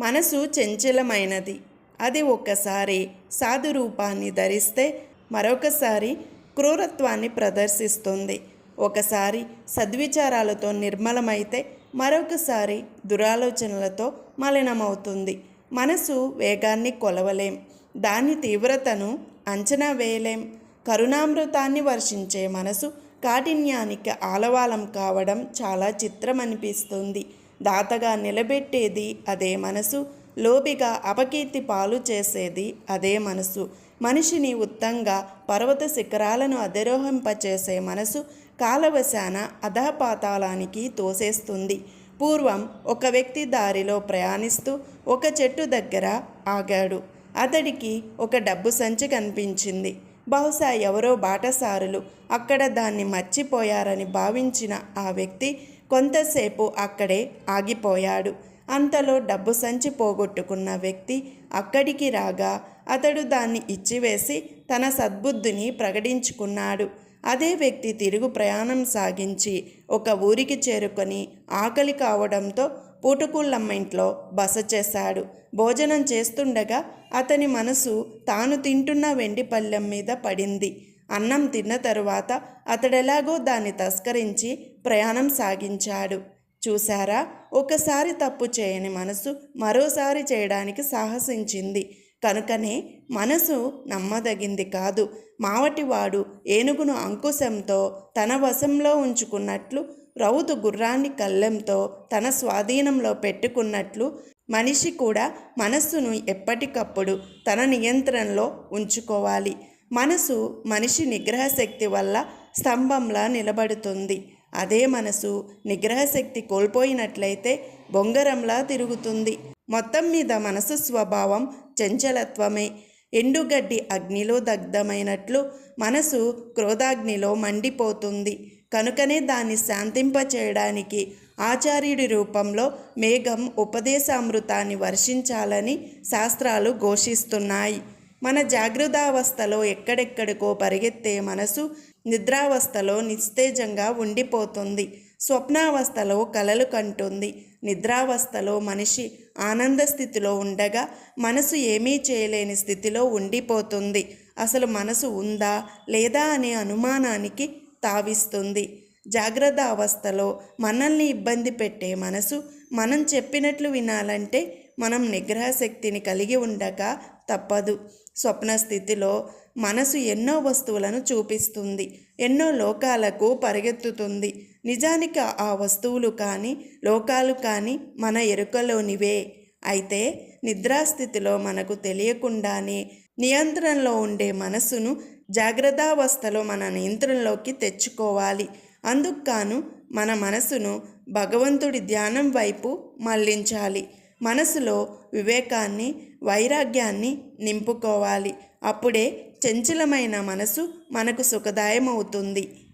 మనసు చంచలమైనది. అది ఒక్కసారి సాధు రూపాన్ని ధరిస్తే మరొకసారి క్రూరత్వాన్ని ప్రదర్శిస్తుంది. ఒకసారి సద్విచారాలతో నిర్మలమైతే మరొకసారి దురాలోచనలతో మలినమవుతుంది. మనసు వేగాన్ని కొలవలేం. దాని తీవ్రతను అంచనా వేయలేం. కరుణామృతాన్ని వర్షించే మనసు కాఠిన్యానికి ఆలవాలం కావడం చాలా చిత్రమనిపిస్తుంది. దాతగా నిలబెట్టేది అదే మనసు లోబిగా అపకీర్తి పాలు చేసేది అదే మనసు. మనిషిని ఉత్తంగా పర్వత శిఖరాలను అధిరోహింపచేసే మనసు కాలవశాన అధపాతాళానికి తోసేస్తుంది. పూర్వం ఒక వ్యక్తి దారిలో ప్రయాణిస్తూ ఒక చెట్టు దగ్గర ఆగాడు. అతడికి ఒక డబ్బు సంచి కనిపించింది. బహుశా ఎవరో బాటసారులు. అక్కడ దాన్ని మర్చిపోయారని భావించిన ఆ వ్యక్తి కొంతసేపు అక్కడే ఆగిపోయాడు. అంతలో డబ్బు సంచి పోగొట్టుకున్న వ్యక్తి అక్కడికి రాగా అతడు దాన్ని ఇచ్చివేసి తన సద్బుద్ధిని ప్రకటించుకున్నాడు. అదే వ్యక్తి తిరుగు ప్రయాణం సాగించి ఒక ఊరికి చేరుకొని ఆకలి కావడంతో పూటకూళ్ళమ్మ ఇంట్లో బస చేశాడు. భోజనం చేస్తుండగా అతని మనసు తాను తింటున్న వెండి పళ్ళెం మీద పడింది. అన్నం తిన్న తరువాత అతడెలాగో దాన్ని తస్కరించి ప్రయాణం సాగించాడు. చూశారా? ఒకసారి తప్పు చేయని మనసు మరోసారి చేయడానికి సాహసించింది. కనుకనే మనసు నమ్మదగింది కాదు. మావటివాడు ఏనుగును అంకుశంతో తన వశంలో ఉంచుకున్నట్లు రౌతు గుర్రాన్ని కళ్ళెంతో తన స్వాధీనంలో పెట్టుకున్నట్లు మనిషి కూడా మనస్సును ఎప్పటికప్పుడు తన నియంత్రణలో ఉంచుకోవాలి. మనసు మనిషి నిగ్రహశక్తి వల్ల స్తంభంలా నిలబడుతుంది. అదే మనసు నిగ్రహశక్తి కోల్పోయినట్లయితే బొంగరంలా తిరుగుతుంది. మొత్తం మీద మనసు స్వభావం చంచలత్వమే. ఎండుగడ్డి అగ్నిలో దగ్ధమైనట్లు మనసు క్రోధాగ్నిలో మండిపోతుంది. కనుకనే దాన్ని శాంతింపచేయడానికి ఆచార్యుడి రూపంలో మేఘం ఉపదేశామృతాన్ని వర్షించాలని శాస్త్రాలు ఘోషిస్తున్నాయి. మన జాగృతావస్థలో ఎక్కడెక్కడికో పరిగెత్తే మనసు నిద్రావస్థలో నిస్తేజంగా ఉండిపోతుంది. స్వప్నావస్థలో కలలు కంటుంది. నిద్రావస్థలో మనిషి ఆనంద స్థితిలో ఉండగా మనసు ఏమీ చేయలేని స్థితిలో ఉండిపోతుంది. అసలు మనసు ఉందా లేదా అనే అనుమానానికి తావిస్తుంది. జాగ్రత్త అవస్థలో మనల్ని ఇబ్బంది పెట్టే మనసు మనం చెప్పినట్లు వినాలంటే మనం నిగ్రహ శక్తిని కలిగి ఉండక తప్పదు. స్వప్న స్థితిలో మనసు ఎన్నో వస్తువులను చూపిస్తుంది. ఎన్నో లోకాలకు పరిగెత్తుతుంది. నిజానికి ఆ వస్తువులు కానీ లోకాలు కానీ మన ఎరుకలోనివే. అయితే నిద్రాస్థితిలో మనకు తెలియకుండానే నియంత్రణలో ఉండే మనసును జాగ్రత్తావస్థలో మన నియంత్రణలోకి తెచ్చుకోవాలి. అందుకు కాను మన మనసును భగవంతుడి ధ్యానం వైపు మళ్ళించాలి. మనసులో వివేకాన్ని వైరాగ్యాన్ని నింపుకోవాలి. అప్పుడే చంచలమైన మనసు మనకు సుఖదాయమవుతుంది.